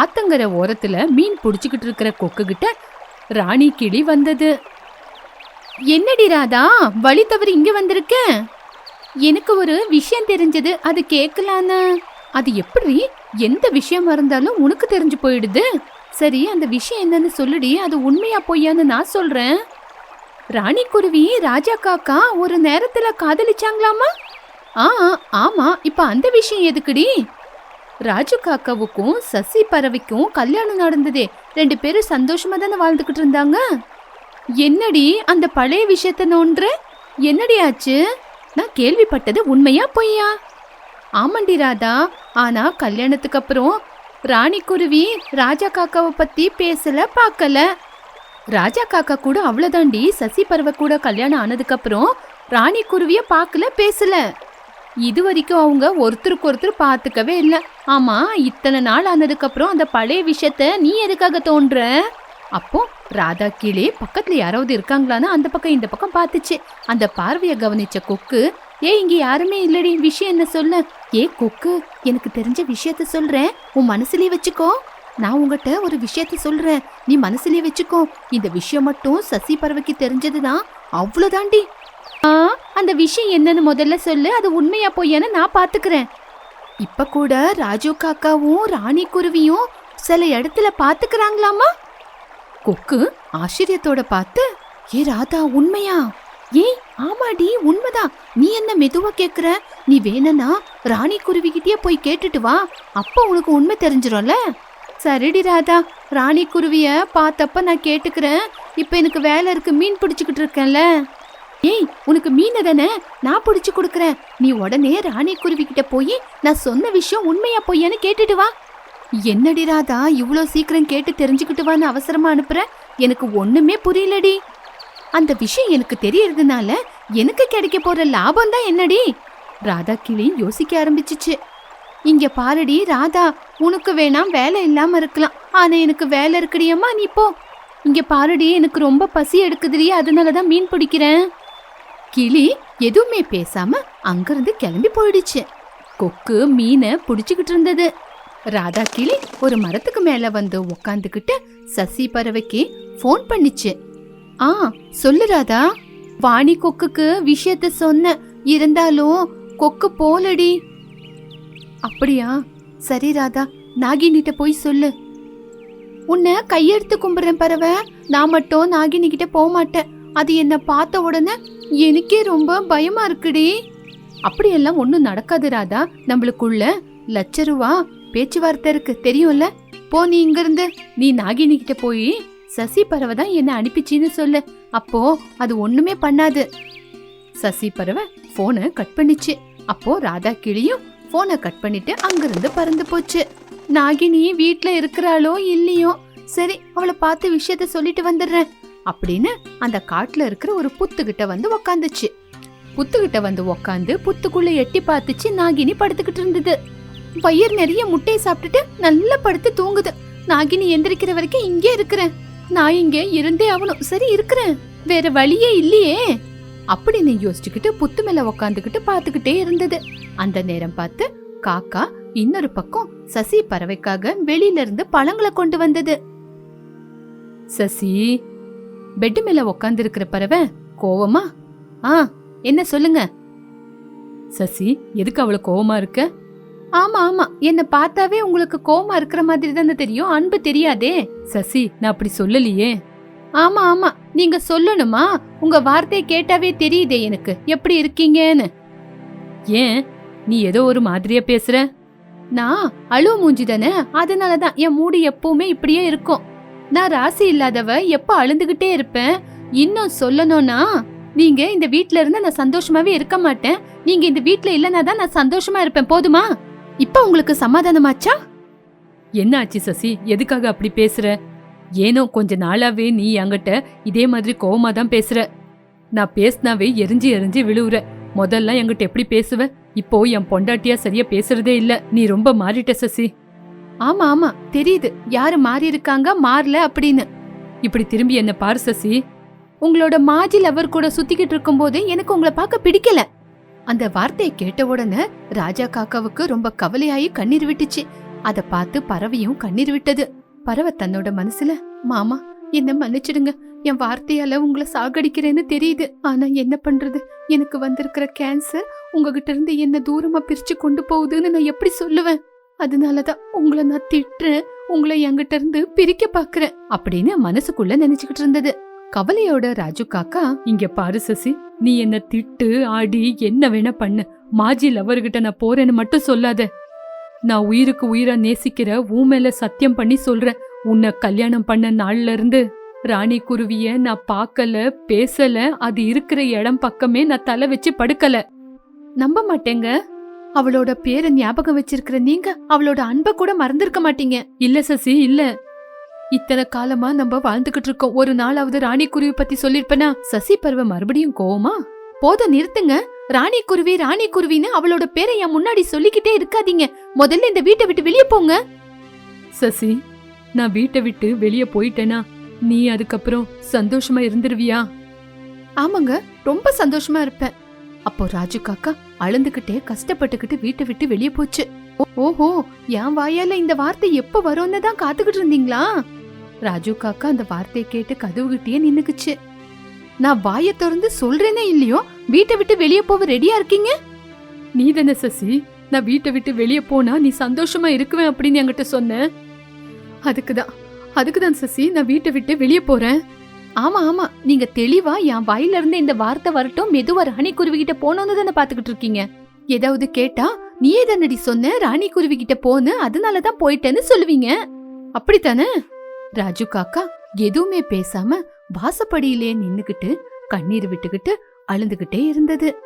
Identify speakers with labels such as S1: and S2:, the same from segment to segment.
S1: ஆத்தங்கரை ஓரத்துல மீன் புடிச்சுக்கிட்டு இருக்கிற கொக்கு கிட்ட ராணி கிளி வந்தது. என்னடி ராதா வழி தவறி இங்க வந்திருக்க? எனக்கு ஒரு விஷயம் தெரிஞ்சது அது கேட்கலான்னு அது எப்படி? எந்த விஷயமா இருந்தாலும் உனக்கு தெரிஞ்சு போயிடுது. சரி அந்த விஷயம் என்னன்னு சொல்லுடி அது உண்மையா பொய்யான்னு நான் சொல்றேன். ராணி குருவி ராஜா காக்கா ஒரு நேரத்துல காதலிச்சாங்களாமா? ஆ ஆமா இப்ப அந்த விஷயம் எதுக்குடி? ராஜு காக்காவுக்கும் சசி பறவைக்கும் கல்யாணம் நடந்ததே. ரெண்டு பேரும் சந்தோஷமா தானே வாழ்ந்துகிட்டு இருந்தாங்க? என்னடி அந்த பழைய விஷயத்த நோன்ற? என்னடி ஆச்சு? நான் கேள்விப்பட்டது உண்மையா பொய்யா? ஆமாண்டி ராதா ஆனா கல்யாணத்துக்கு அப்புறம் ராணி குருவி ராஜா காக்காவை பத்தி பேசல பார்க்கல. ராஜா காக்கா கூட அவ்வளோதாண்டி சசி பறவை கூட கல்யாணம் ஆனதுக்கு அப்புறம் ராணி குருவிய பார்க்கல பேசல. இது வரைக்கும் அவங்க ஒருத்தருக்கு ஒருத்தர் பார்த்துக்கவே இல்லை. ஆமா இத்தனை நாள் ஆனதுக்கப்புறம் அந்த பழைய விஷயத்த நீ எதுக்காக தோன்ற? அப்போ ராதா கீழே பக்கத்துல யாராவது இருக்காங்களான்னு அந்த பக்கம் இந்த பக்கம் பார்த்துச்சு. அந்த பார்வைய கவனிச்ச கொக்கு ஏ இங்க யாருமே இல்லடி விஷயம் என்ன சொல்ல? ஏ கொக்கு எனக்கு தெரிஞ்ச விஷயத்த சொல்றேன். உன் மனசுலயே வச்சுக்கோ. நான் உங்ககிட்ட ஒரு விஷயத்த சொல்றேன். நீ மனசுலயே வச்சுக்கோ. இந்த விஷயம் மட்டும் சசி பறவைக்கு தெரிஞ்சதுதான். அவ்வளவுதாண்டி அந்த விஷயம் என்னன்னு முதல்ல சொல்லு. அது உண்மையா பொய்யான்னு நான் பாத்துக்கிறேன் இப்ப கூட ராஜு காக்காவும் ராணி குருவியும் சில இடத்துல பாத்துக்கிறாங்களாமா கொக்கு ஆச்சரியத்தோட பார்த்து ஏ ராதா உண்மையா? ஏய் ஆமாடி உண்மைதான். நீ என்ன மெதுவா கேக்குற? நீ வேணனா ராணி குருவிகிட்டயே போய் கேட்டுட்டு வா. அப்ப உனக்கு உண்மை தெரிஞ்சிரும்ல? சரிடி ராதா. ராணி குருவிய பார்த்தப்ப நான் கேட்டுக்கிறேன். இப்ப எனக்கு வேலை இருக்கு. மீன் பிடிச்சுக்கிட்டு இருக்கேன்ல. ஏய் உனக்கு மீனை தானே? நான் பிடிச்சு கொடுக்குறேன். நீ உடனே ராணி குருவி கிட்ட போய் நான் சொன்ன விஷயம் உண்மையா பொய்யான்னு கேட்டுட்டு வா. என்னடி ராதா இவ்வளோ சீக்கிரம் கேட்டு தெரிஞ்சுக்கிட்டு வான்னு அவசரமா அனுப்புற? எனக்கு ஒண்ணுமே புரியலடி. அந்த விஷயம் எனக்கு தெரியறதுனால எனக்கு கிடைக்க போற லாபம் தான் என்னடி? ராதா கிளி யோசிக்க ஆரம்பிச்சிச்சு. இங்க பாருடி ராதா உனக்கு வேணாம் வேலை இல்லாம இருக்கலாம். ஆனா எனக்கு வேலை இருக்குடியம்மா நீ போ. இங்க பாருடி எனக்கு ரொம்ப பசி எடுக்குதுடி அதனாலதான் மீன் பிடிக்கிறேன். கிளி எதுவுமே பேசாம அங்கிருந்து கிளம்பி போயிடுச்சு. கொக்கு மீனை பிடிச்சிக்கிட்டு இருந்தது. ராதா கிளி ஒரு மரத்துக்கு மேல வந்து உக்காந்துக்கிட்டு சசி பறவைக்கு ஃபோன் பண்ணிச்சு. ஆ சொல்லு ராதா. வாணி கொக்குக்கு விஷயத்த சொன்ன. இருந்தாலும் கொக்கு போலடி. அப்படியா? சரி ராதா நாகினிட்ட போய் சொல்லு. உன்னை கையெடுத்து கும்பிடுறேன் பறவை. நான் மட்டும் நாகினி கிட்ட போக மாட்டேன் அது என்ன பார்த்த உடனே எனக்கே ரொம்ப பயமா இருக்குடி. அப்படியெல்லாம் ஒன்றும் நடக்காது ராதா. நம்மளுக்குள்ள லட்ச ரூபா பேச்சுவார்த்தை இருக்கு தெரியும்ல? போ நீ இங்கிருந்து. நீ நாகினி கிட்ட போய் சசி பறவை தான் என்ன அனுப்பிச்சின்னு சொல்லு. அப்போ அது ஒண்ணுமே பண்ணாது. சசி பறவை போனை கட் பண்ணிச்சு. அப்போ ராதா கிளியும் போனை கட் பண்ணிட்டு அங்கிருந்து பறந்து போச்சு. நாகினி வீட்டில் இருக்கிறாளோ இல்லையோ? சரி அவளை பார்த்து விஷயத்த சொல்லிட்டு வந்துடுறேன். அப்படின்னு அந்த காட்டுல இருக்கிற ஒரு புத்துக்கிட்ட வந்து உக்காந்துச்சு. புத்துக்கிட்ட வந்து உக்காந்து புத்துக்குள்ள எட்டி பார்த்துச்சு. நாகினி படுத்துக்கிட்டு இருந்தது. வயிறு நிறைய முட்டையை சாப்பிட்டுட்டு நல்லா படுத்து தூங்குது. நாகினி எந்திரிக்கிற வரைக்கும் இங்கே இருக்கிறேன். நான் இங்கே இருந்தே ஆகணும். சரி இருக்கிறேன். வேற வழியே இல்லையே. அப்படின்னு யோசிச்சுக்கிட்டு புத்து மேல உக்காந்துக்கிட்டு பார்த்துக்கிட்டே இருந்தது. அந்த நேரம் பார்த்து காக்கா இன்னொரு பக்கம் சசி பறவைக்காக வெளியில இருந்து பழங்களை கொண்டு வந்தது. சசி பெட்டு மேல உக்காந்து இருக்கிற பறவை கோவமா? ஆ என்ன சொல்லுங்க. சசி எதுக்கு அவ்வளவு கோவமா இருக்க? ஆமா ஆமா என்ன பார்த்தாவே உங்களுக்கு கோவமா இருக்கிற மாதிரி தானே தெரியும். அன்பு தெரியாதே. சசி நான் அப்படி சொல்லலையே. ஆமா ஆமா நீங்க சொல்லணுமா? உங்க வார்த்தையை கேட்டாவே தெரியுதே எனக்கு. எப்படி இருக்கீங்கன்னு. ஏன்? நீ ஏதோ ஒரு மாதிரியா பேசுற? நான் அழுவ மூஞ்சி தானே? அதனாலதான் என் மூடு எப்பவுமே இப்படியே இருக்கும். நான் ராசி இல்லாதவ எப்போ அழுந்துகிட்டே இருப்பேன்? இன்னும் சொல்லணும்னா நீங்க இந்த வீட்ல இருந்து நான் சந்தோஷமாவே இருக்க மாட்டேன். நீங்க இந்த வீட்ல இல்லனா தான் நான் சந்தோஷமா இருப்பேன். போதுமா? இப்ப உங்களுக்கு சமாதானமாச்சா? என்ன ஆச்சு சசி? எதுக்காக அப்படி பேசுற? ஏனோ கொஞ்ச நாளாவே நீ என்கிட்ட இதே மாதிரி கோவமா தான் பேசுற. நான் பேசினாவே எரிஞ்சு எரிஞ்சு விழுவுற. முதல்ல என்கிட்ட எப்படி பேசுவ? இப்போ என் பொண்டாட்டியா சரியா பேசுறதே இல்ல. நீ ரொம்ப மாறிட்ட சசி. ஆமா ஆமா தெரியுது. யாரு மாறி இருக்காங்க மாறல அப்படின்னு. இப்படி திரும்பி என்ன பாரு சசி. உங்களோட மாஜி லவர் கூட சுத்திக்கிட்டு இருக்கும்போது எனக்கு உங்களை பார்க்க பிடிக்கல. அந்த வார்த்தையை கேட்ட உடனே ராஜா காக்காவுக்கு ரொம்ப கவலையாயி கண்ணீர் விட்டுச்சு. அத பார்த்து பறவையும் கண்ணீர் விட்டது. பறவை தன்னோட மனசுல மாமா என்ன மன்னிச்சிடுங்க. என் வார்த்தையால உங்களை சாகடிக்கிறேன்னு தெரியுது. ஆனா என்ன பண்றது? எனக்கு வந்திருக்கிற கேன்சர் உங்ககிட்ட இருந்து என்ன தூரமா பிரிச்சு கொண்டு போகுதுன்னு நான் எப்படி சொல்லுவேன்? அதனால தான் உங்களை நான் திட்டுறேன் உங்களை என்கிட்ட இருந்து பிரிக்க பாக்குறேன் அப்படின்னு மனசுக்குள்ள நினைச்சுக்கிட்டு இருந்தது. கவலையோட ராஜு காக்கா
S2: இங்க பாரு சசி நீ என்ன திட்டு ஆடி என்ன வேணா பண்ணு. மாஜி லவர்கிட்ட நான் போறேன்னு மட்டும் சொல்லாத. நான் உயிருக்கு உயிரா நேசிக்கிற உன் மேல சத்தியம் பண்ணி சொல்றேன். உன்னை கல்யாணம் பண்ண நாள்ல இருந்து ராணி குருவிய நான் பார்க்கல பேசல அது இருக்கிற இடம் பக்கமே நான் தலை வச்சு படுக்கல.
S1: நம்ப மாட்டேங்க. அவளோட பேரை ஞாபகம் வச்சிருக்கிற நீங்க அவளோட அன்பை கூட மறந்திருக்க மாட்டீங்க.
S2: இல்ல சசி இல்ல.
S1: இத்தனை காலமா நம்ம வாழ்ந்துகிட்டு இருக்கோம். ஒரு நாளாவது ராணி குருவி பத்தி சொல்லிருப்பனா? சசி பருவ மறுபடியும் கோவமா? போத நிறுத்துங்க. ராணி குருவி ராணி குருவின்னு அவளோட பேரை என் முன்னாடி சொல்லிக்கிட்டே இருக்காதீங்க. முதல்ல இந்த வீட்டை விட்டு வெளியே போங்க.
S2: சசி நான் வீட்டை விட்டு வெளியே போயிட்டேனா? நீ அதுக்கப்புறம் சந்தோஷமா இருந்துருவியா?
S1: ஆமாங்க ரொம்ப சந்தோஷமா இருப்பேன். அப்போ ராஜு காக்கா அழுந்துகிட்டே கஷ்டப்பட்டுக்கிட்டு வீட்டை விட்டு வெளியே போச்சு. ஓஹோ என் வாயால இந்த வார்த்தை எப்ப வரும்னு தான் காத்துக்கிட்டு இருந்தீங்களா? ராஜு காக்கா அந்த வார்த்தையை கேட்டு கதவுகிட்டே நின்னுக்குச்சு. நான் வாயை திறந்து சொல்றேனே இல்லையோ? வீட்டை விட்டு வெளியே போக ரெடியா இருக்கீங்க?
S2: நீ தானே சசி. நான் வீட்டை விட்டு வெளியே போனா நீ சந்தோஷமா இருக்குவேன் அப்படின்னு என்கிட்ட சொன்ன.
S1: அதுக்குதான் அதுக்குதான் சசி நான் வீட்டை விட்டு வெளியே போறேன். ஆமா ஆமா. நீங்க தெளிவா என் வாயில இருந்து இந்த வார்த்தை வரட்டும் மெதுவா ராணி குருவிகிட்ட கிட்ட தானே பாத்துக்கிட்டு இருக்கீங்க. ஏதாவது கேட்டா நீயே தானடி சொன்ன? ராணி குருவிகிட்ட போன்னு? அதனாலதான் போயிட்டேன்னு சொல்லுவீங்க. அப்படித்தானே? ராஜு காக்கா எதுவுமே பேசாம வாசப்படியிலே நின்னுகிட்டு கண்ணீர் விட்டுக்கிட்டு அழுந்துகிட்டே இருந்தது.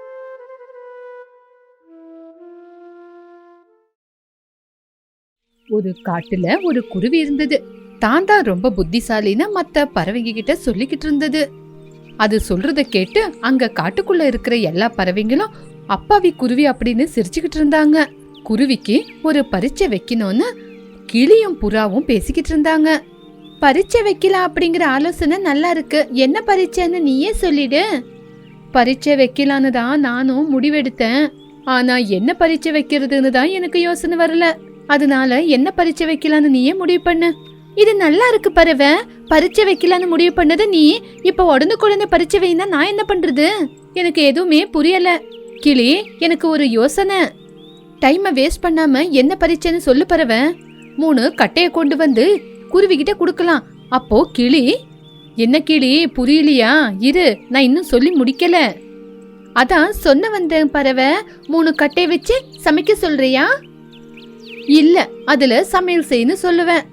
S1: ஒரு காட்டுல ஒரு குருவி இருந்தது. தான் தான் ரொம்ப புத்திசாலின்னு மற்ற பறவைங்க கிட்ட சொல்லிக்கிட்டு இருந்தது. அது சொல்றத கேட்டு அங்க காட்டுக்குள்ள இருக்கிற எல்லா பறவைங்களும் அப்பாவி குருவி அப்படின்னு சிரிச்சுக்கிட்டு இருந்தாங்க. குருவிக்கு ஒரு பரீட்சை வைக்கணும்னு கிளியும் புறாவும் பேசிக்கிட்டு இருந்தாங்க. பரீட்சை வைக்கலாம் அப்படிங்கிற ஆலோசனை நல்லா இருக்கு. என்ன பரீட்சைன்னு நீயே சொல்லிடு. பரீட்சை வைக்கலான்னு தான் நானும் முடிவெடுத்தேன். ஆனா என்ன பரீட்சை வைக்கிறதுன்னு தான் எனக்கு யோசனை வரல. அதனால என்ன பரீட்சை வைக்கலான்னு நீயே முடிவு பண்ணு. இது நல்லா இருக்கு பறவை பரீட்சை வைக்கலான்னு முடிவு பண்ணது நீ. இப்ப உடனே குழந்தை பரீட்சை வைனா நான் என்ன பண்றது? எனக்கு எதுவுமே புரியல. கிளி எனக்கு ஒரு யோசனை. டைமை வேஸ்ட் பண்ணாம என்ன பரீட்சைன்னு சொல்லு பறவை மூணு கட்டைய கொண்டு வந்து குருவிகிட்ட கொடுக்கலாம். அப்போ கிளி என்ன கிளி புரியலையா? இரு நான் இன்னும் சொல்லி முடிக்கல. அதான் சொன்ன வந்தேன் பறவை மூணு கட்டை வச்சு சமைக்க சொல்றியா? இல்ல அதுல சமையல் செய்யு சொல்லுவேன்.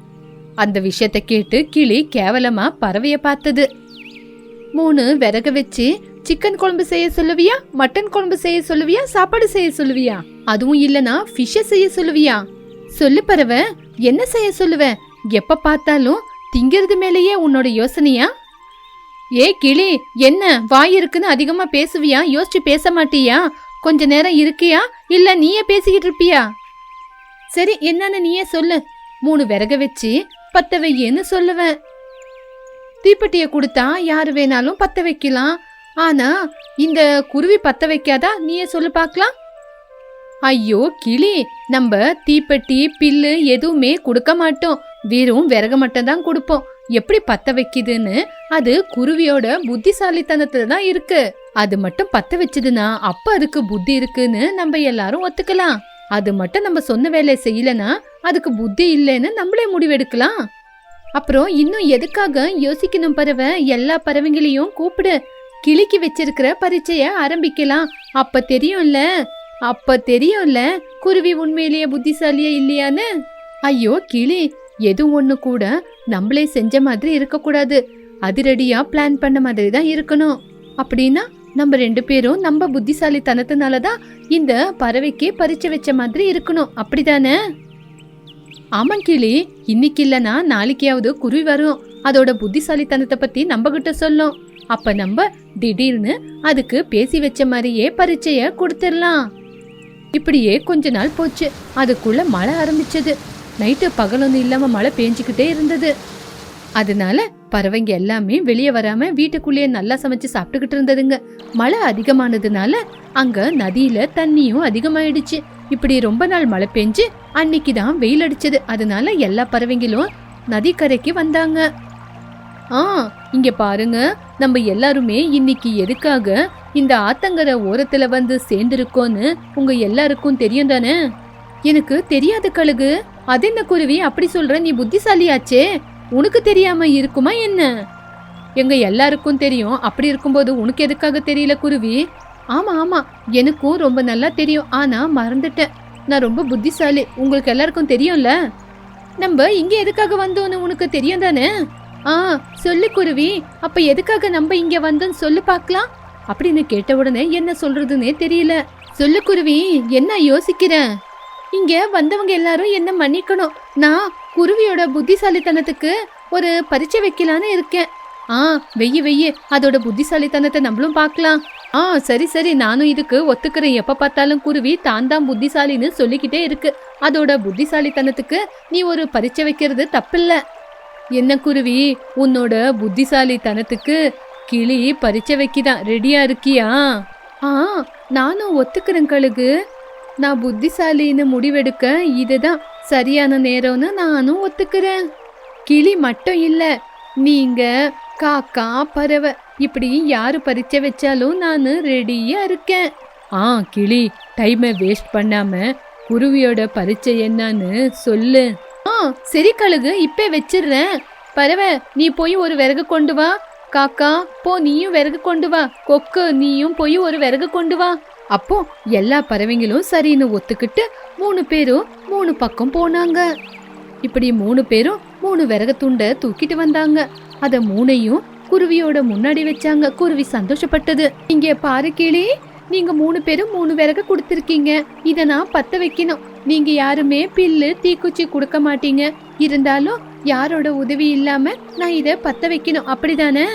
S1: அந்த விஷயத்த கேட்டு கிளி கேவலமா பறவைய பார்த்தது. மூணு விறகு வச்சு சிக்கன் குழம்பு செய்ய சொல்லுவியா? மட்டன் குழம்பு செய்ய சொல்லுவியா? சாப்பாடு செய்ய சொல்லுவியா? அதுவும் இல்லனா ஃபிஷ்ஷை செய்ய சொல்லுவியா? சொல்லு பறவை என்ன செய்ய சொல்லுவ? எப்ப பார்த்தாலும் திங்கிறது மேலேயே உன்னோட யோசனையா? ஏ கிளி என்ன வாய் இருக்குன்னு அதிகமா பேசுவியா? யோசிச்சு பேச மாட்டியா? கொஞ்ச நேரம் இருக்கியா? இல்ல நீயே பேசிக்கிட்டு இருப்பியா? சரி என்னன்னு நீயே சொல்லு. மூணு விறக வச்சு பத்த வையேன்னு சொல்லுவேன்? தீப்பெட்டிய கொடுத்தா யாரு வேணாலும் பத்த வைக்கலாம். ஆனா இந்த குருவி பத்த வைக்காதா நீயே சொல்லு பார்க்கலாம். ஐயோ கிளி நம்ம தீப்பெட்டி பில்லு எதுவுமே கொடுக்க மாட்டோம். வெறும் விறகு மட்டும் தான் கொடுப்போம். எப்படி பத்த வைக்குதுன்னு? அது குருவியோட புத்திசாலித்தனத்துல தான் இருக்கு. அது மட்டும் பத்த வச்சதுன்னா அப்ப அதுக்கு புத்தி இருக்குன்னு நம்ம எல்லாரும் ஒத்துக்கலாம். அது மட்டும் நம்ம சொன்ன வேலையை செய்யலனா அதுக்கு புத்தி இல்லைன்னு நம்மளே முடிவெடுக்கலாம். அப்புறம் இன்னும் எதுக்காக யோசிக்கணும் பறவை? எல்லா பறவைங்களையும் கூப்பிடு. கிளிக்கு வச்சிருக்கிற பரீட்சைய ஆரம்பிக்கலாம். அப்ப தெரியும்ல? அப்ப தெரியும்ல? குருவி உண்மையிலேயே புத்திசாலியா இல்லையான்னு? ஐயோ கிளி எது ஒண்ணு கூட நம்மளே செஞ்ச மாதிரி இருக்கக்கூடாது. அதிரடியா பிளான் பண்ண மாதிரி தான் இருக்கணும். அப்படின்னா நம்ம ரெண்டு பேரும் நம்ம புத்திசாலித்தனத்தினால தான் இந்த பறவைக்கு பறிச்சு வச்ச மாதிரி இருக்கணும். அப்படிதானே? ஆமாம் கிளி. இன்னைக்கு இல்லனா நாளைக்கையாவது குருவி வரும். அதோட புத்திசாலித்தனத்தை பத்தி நம்ம கிட்ட சொல்லும். அப்ப நம்ம திடீர்னு அதுக்கு பேசி வச்ச மாதிரியே பரீட்சைய கொடுத்துடலாம். இப்படியே கொஞ்ச நாள் போச்சு. அதுக்குள்ள மழை ஆரம்பிச்சது. நைட்டு பகலொன்னு இல்லாம மழை பேஞ்சுக்கிட்டே இருந்தது. அதனால பறவைங்க எல்லாமே வெளியே வராம வீட்டுக்குள்ளேயே நல்லா சமைச்சு சாப்பிட்டுக்கிட்டு இருந்ததுங்க. மழை அதிகமானதுனால அங்க நதியில தண்ணியும் அதிகமாயிடுச்சு. இப்படி ரொம்ப நாள் மழை பெஞ்சு அன்னைக்கு தான் வெயில் அடிச்சது. அதனால எல்லா பறவைங்களும் நதிக்கரைக்கு வந்தாங்க. ஆ இங்க பாருங்க. நம்ம எல்லாருமே இன்னைக்கு எதுக்காக இந்த ஆத்தங்கரை ஓரத்துல வந்து சேர்ந்திருக்கோன்னு உங்க எல்லாருக்கும் தெரியும் தானே? எனக்கு தெரியாது கழுகு. அது என்ன குருவி? அப்படி சொல்ற நீ புத்திசாலியாச்சே. உனக்கு தெரியாம இருக்குமா என்ன? எங்க எல்லாருக்கும் தெரியும். அப்படி இருக்கும்போது உனக்கு எதுக்காக தெரியல குருவி? ஆமா ஆமா. எனக்கும் ரொம்ப நல்லா தெரியும். ஆனா மறந்துட்டேன். நான் ரொம்ப புத்திசாலி. உங்களுக்கு எல்லாருக்கும் தெரியும்ல? நம்ம இங்க எதுக்காக வந்தோன்னு உனக்கு தெரியும் தானே? ஆ சொல்லு குருவி. அப்ப எதுக்காக நம்ம இங்க வந்தோம்னு சொல்லு பார்க்கலாம். அப்படின்னு கேட்ட உடனே என்ன சொல்றதுன்னே தெரியல. சொல்லு குருவி என்ன யோசிக்கிறேன் இங்க வந்தவங்க எல்லாரும் என்ன மன்னிக்கணும்? நான் குருவியோட புத்திசாலித்தனத்துக்கு ஒரு பரீட்சை வைக்கலான்னு இருக்கேன். ஆ வெய்ய வெய்ய. அதோட புத்திசாலித்தனத்தை நம்மளும் பார்க்கலாம். ஆ சரி சரி. நானும் இதுக்கு ஒத்துக்கிறேன். எப்ப பார்த்தாலும் குருவி தான் தான் புத்திசாலின்னு சொல்லிக்கிட்டே இருக்கு. அதோட புத்திசாலித்தனத்துக்கு நீ ஒரு பரீட்சை வைக்கிறது தப்பில்ல. என்ன குருவி உன்னோட புத்திசாலித்தனத்துக்கு கிளி பரீட்சை வைக்கிதான் ரெடியா இருக்கியா? ஆ நானும் ஒத்துக்கிறேன் கழுகு. நான் புத்திசாலின்னு முடிவெடுக்க இதுதான் சரியான நேரம்னு நானும் ஒத்துக்கிறேன். கிளி மட்டும் இல்ல நீங்க காக்கா பறவை இப்படி யாரு பறிச்ச வச்சாலும் நான் ரெடியா இருக்கேன். ஆ கிளி டைமை வேஸ்ட் பண்ணாம குருவியோட பரிச்சை என்னன்னு சொல்லு. ஆ சரி கழுகு இப்பே வச்சிடுறேன் பறவை நீ போய் ஒரு விறகு கொண்டு வா. காக்கா போ நீயும் விறகு கொண்டு வா. கொக்கு நீயும் போய் ஒரு விறகு கொண்டு வா. அப்போ எல்லா பறவைங்களும் சரின்னு ஒத்துக்கிட்டு மூணு பேரும் மூணு பக்கம் போனாங்க. இப்படி மூணு பேரும் மூணு விறகு துண்டை தூக்கிட்டு வந்தாங்க. அத மூணையும் குருவியோட முன்னாடி வச்சாங்க. குருவி சந்தோஷப்பட்டது. இங்க பாரு கிளி நீங்க மூணு பேரும் மூணு விறகு கொடுத்துருக்கீங்க. இத நான் பத்த வைக்கணும். நீங்க யாருமே பில்லு தீக்குச்சி கொடுக்க மாட்டீங்க. இருந்தாலும் யாரோட உதவி இல்லாம நான் இத பத்த வைக்கணும். அப்படிதானே?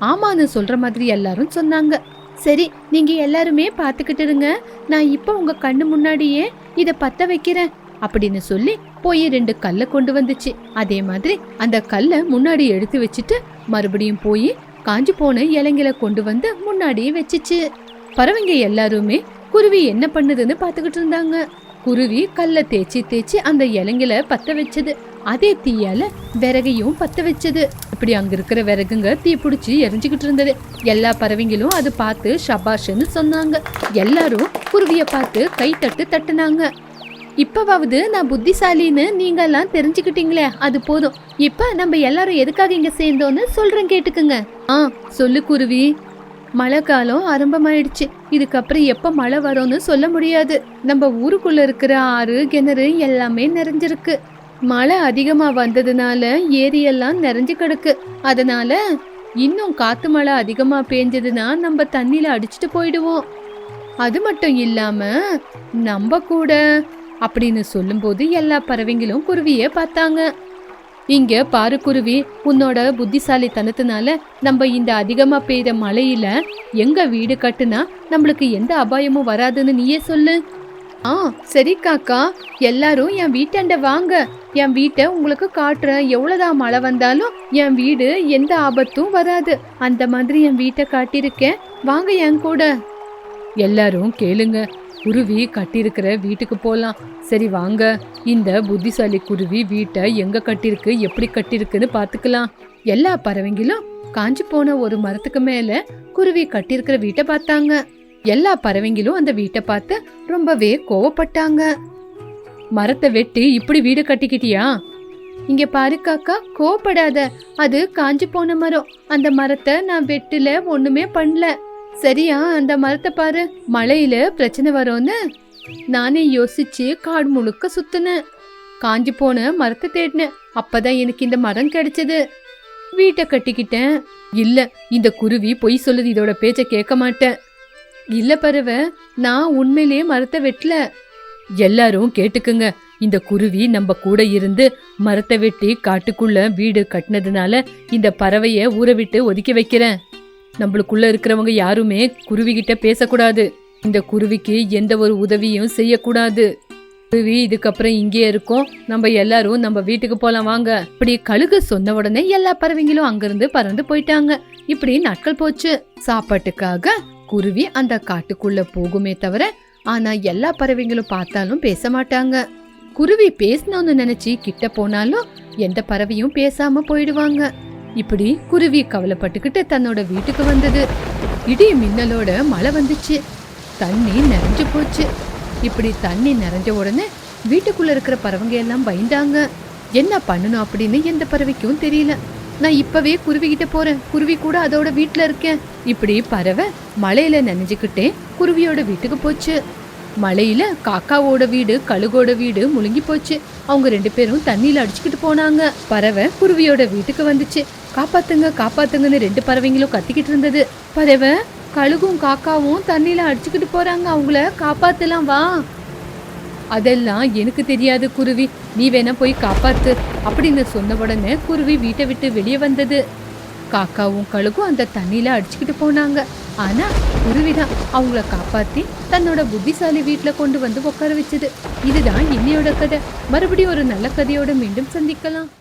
S1: ஆமான்னு சொல்ற மாதிரி எல்லாரும் சொன்னாங்க. சரி நீங்க எல்லாருமே பாத்துக்கிட்டு இருங்க. நான் இப்ப உங்க கண்ணு முன்னாடியே இத பத்த வைக்கிறேன். அப்படின்னு சொல்லி போய் ரெண்டு கல்லை கொண்டு வந்துச்சு. அதே மாதிரி அந்த கல்லை முன்னாடி எடுத்து வச்சுட்டு மறுபடியும் போய் காஞ்சி போன இலைங்களை கொண்டு வந்து முன்னாடியே வச்சுச்சு. பறவைங்க எல்லாருமே குருவி என்ன பண்ணுதுன்னு பாத்துக்கிட்டு இருந்தாங்க. குருவி கல்லை தேய்ச்சி தேய்ச்சி அந்த இலைங்களை பத்த வச்சது. அதே தீயால விறகையும் பத்த வச்சது. இப்படி அங்க இருக்கிற விறகுங்க தீ பிடிச்சி எரிஞ்சுக்கிட்டு இருந்தது. எல்லா பறவைங்களும் அது பார்த்து ஷபாஷ்னு சொன்னாங்க. எல்லாரும் குருவிய பார்த்து கை தட்டு தட்டுனாங்க. இப்பவாவது நான் புத்திசாலின்னு நீங்கெல்லாம் தெரிஞ்சுக்கிட்டீங்களே அது போதும். இப்ப நம்ம எல்லாரும் எதுக்காக இங்க சேர்ந்தோன்னு சொல்றேன் கேட்டுக்குங்க. ஆ சொல்லு குருவி. மழை காலம் ஆரம்பமாயிடுச்சு. இதுக்கப்புறம் எப்ப மழை வரும்னு சொல்ல முடியாது. நம்ம ஊருக்குள்ள இருக்கிற ஆறு கிணறு எல்லாமே நிறைஞ்சிருக்கு. மழை அதிகமா வந்ததுனால ஏரியெல்லாம் நிறைஞ்சு கிடக்கு. அதனால இன்னும் காத்து மழை அதிகமா பேஞ்சதுன்னா நம்ம தண்ணியில அடிச்சிட்டு போயிடுவோம். அது மட்டும் இல்லாம நம்ம கூட அப்படின்னு சொல்லும்போது எல்லா பறவைங்களும் குருவியை பார்த்தாங்க. இங்க பாரு குருவி உன்னோட புத்திசாலித்தனத்தினால நம்ம இந்த அதிகமா பெய்த மழையில எங்க வீடு கட்டுனா நம்மளுக்கு எந்த அபாயமும் வராதுன்னு நீயே சொல்லு. ஆ சரி காக்கா எல்லாரும் என் வீட்டாண்ட வாங்க. என் வீட்டை உங்களுக்கு காட்டுறேன். எவ்வளோதான் மழை வந்தாலும் என் வீடு எந்த ஆபத்தும் வராது. அந்த மாதிரி என் வீட்டை காட்டியிருக்கேன். வாங்க என் கூட. எல்லாரும் கேளுங்க. குருவி கட்டியிருக்கிற வீட்டுக்கு போகலாம் சரி வாங்க. இந்த புத்திசாலி குருவி வீட்டை எங்க கட்டிருக்கு எப்படி கட்டிருக்குன்னு பாத்துக்கலாம் எல்லா பறவைங்களும் காஞ்சு போன ஒரு மரத்துக்கு மேல குருவி கட்டியிருக்கிற வீட்டை பார்த்தாங்க. எல்லா பறவைங்களும் அந்த வீட்டை பார்த்து ரொம்பவே கோவப்பட்டாங்க. மரத்தை வெட்டி இப்படி வீடு கட்டிக்கிட்டியா? இங்க பாரு காக்கா கோவப்படாத. அது காஞ்சி போன மரம். அந்த மரத்தை நான் வெட்டல ஒண்ணுமே பண்ணல. சரியா அந்த மரத்தை பாரு. மழையில பிரச்சனை வரும்னு. நானே யோசிச்சு காடு முழுக்க சுத்தினேன். காஞ்சி போன மரத்தை தேடினேன். அப்பதான் எனக்கு இந்த மரம் கிடைச்சது. வீட்டை கட்டிக்கிட்டேன். இல்ல இந்த குருவி பொய் சொல்லுது இதோட பேச்ச கேட்க மாட்டேன். இல்ல பறவை நான் உண்மையிலேயே மரத்தை வெட்டல. எல்லாரும் கேட்டுக்குங்க. இந்த குருவி நம்ம கூட இருந்து மரத்தை வெட்டி காட்டுக்குள்ள வீடு கட்டினதுனால இந்த பறவைய ஊற விட்டு ஒதுக்கி வைக்கிறேன். நம்மளுக்குள்ள இருக்கிறவங்க யாருமே குருவிகிட்ட பேசக்கூடாது. இந்த குருவிக்கு எந்த ஒரு உதவியும் செய்யக்கூடாது. குருவி இதுக்கப்புறம் இங்கே இருக்கும். நம்ம எல்லாரும் நம்ம வீட்டுக்கு போலாம் வாங்க. இப்படி கழுகு சொன்ன உடனே எல்லா பறவைங்களும் அங்கிருந்து பறந்து போயிட்டாங்க. இப்படி நாட்கள் போச்சு. சாப்பாட்டுக்காக குருவி அந்த காட்டுக்குள்ள போகுமே தவிர ஆனா எல்லா பறவைங்களும் பார்த்தாலும் பேச மாட்டாங்க. குருவி பேசணும்னு நினைச்சு கிட்ட போனாலும் எந்த பறவையும் பேசாம போயிடுவாங்க. இப்படி குருவி கவலைப்பட்டுக்கிட்டு தன்னோட வீட்டுக்கு வந்தது. இடி மின்னலோட மழை வந்துச்சு. தண்ணி நிறைஞ்சு போச்சு. இப்படி தண்ணி நிறைஞ்ச உடனே வீட்டுக்குள்ள இருக்கிற பறவைங்க எல்லாம் பயந்தாங்க. என்ன பண்ணணும் அப்படின்னு எந்த பறவைக்கும் தெரியல. நான் இப்பவே குருவிக்கிட்ட போறேன். குருவி கூட அதோட வீட்டில் இருக்கேன். இப்படி பறவை மழையில நினைஞ்சுக்கிட்டே குருவியோட வீட்டுக்கு போச்சு. மழையில காக்காவோட வீடு கழுகோட வீடு முழுங்கி போச்சு. அவங்க ரெண்டு பேரும் தண்ணியில அடிச்சுக்கிட்டு போனாங்க. பறவை குருவியோட வீட்டுக்கு வந்துச்சு. காப்பாத்துங்க காப்பாத்துங்கன்னு ரெண்டு பறவைங்களும் கத்திக்கிட்டு இருந்தது. பறவை கழுகும் காக்காவும் தண்ணியில அடிச்சுக்கிட்டு போறாங்க. அவங்கள காப்பாத்தலாம் வா. அதெல்லாம் எனக்கு தெரியாது குருவி. நீ வேணா போய் காப்பாத்து அப்படின்னு சொன்ன உடனே குருவி வீட்டை விட்டு வெளியே வந்தது. காக்காவும் கழுகும் அந்த தண்ணியில அடிச்சுக்கிட்டு போனாங்க. ஆனா குருவிதான் அவங்கள காப்பாத்தி தன்னோட புத்திசாலி வீட்டில் கொண்டு வந்து உட்கார வச்சது. இதுதான் இன்னையோட கதை. மறுபடியும் ஒரு நல்ல கதையோட மீண்டும் சந்திக்கலாம்.